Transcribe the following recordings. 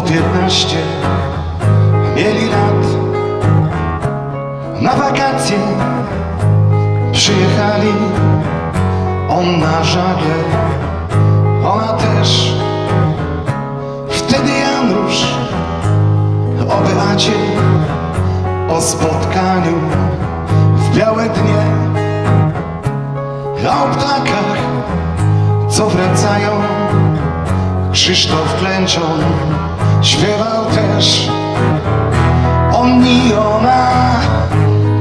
piętnaście mieli lat Na wakacje przyjechali On na żagle, ona też. Wtedy Janusz o O spotkaniu w białe dnie. A o ptakach, co wracają Krzysztof Klęczon śpiewał też On i ona,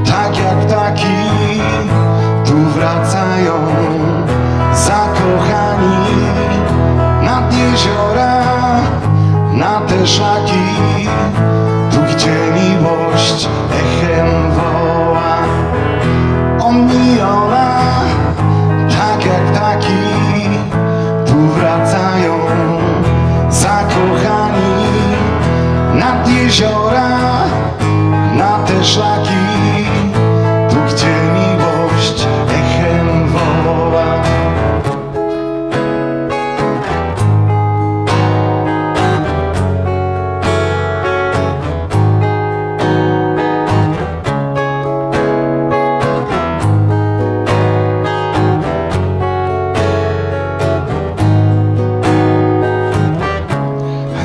tak jak taki Tu wracają zakochani Nad jeziora, na te szlaki Tu gdzie miłość echem woła. On i ona, tak jak taki Tu wracają Nad jeziora, na te szlaki. Tu gdzie miłość echem woła.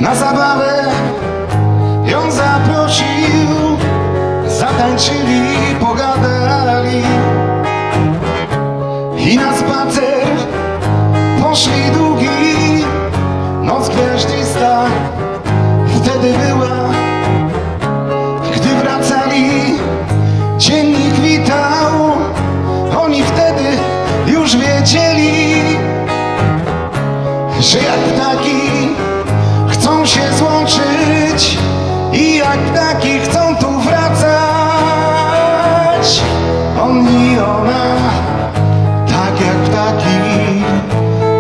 Na zabawę Zatańczyli, pogadali. I na spacer poszli długi. Noc gwiaździsta wtedy była. Gdy wracali dziennik witał. Oni wtedy już wiedzieli że jak ptaki jak ptaki chcą tu wracać. On i ona, tak jak ptaki,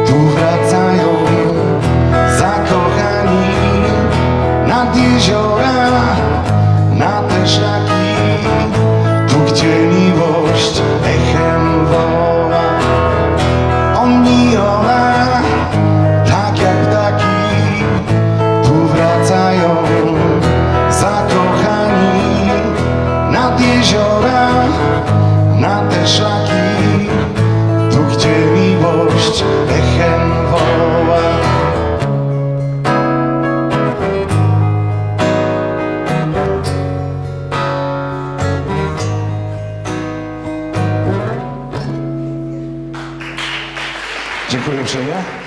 tu wracają zakochani nad jeziora, na te szlaki, Dziękuję uprzejmie.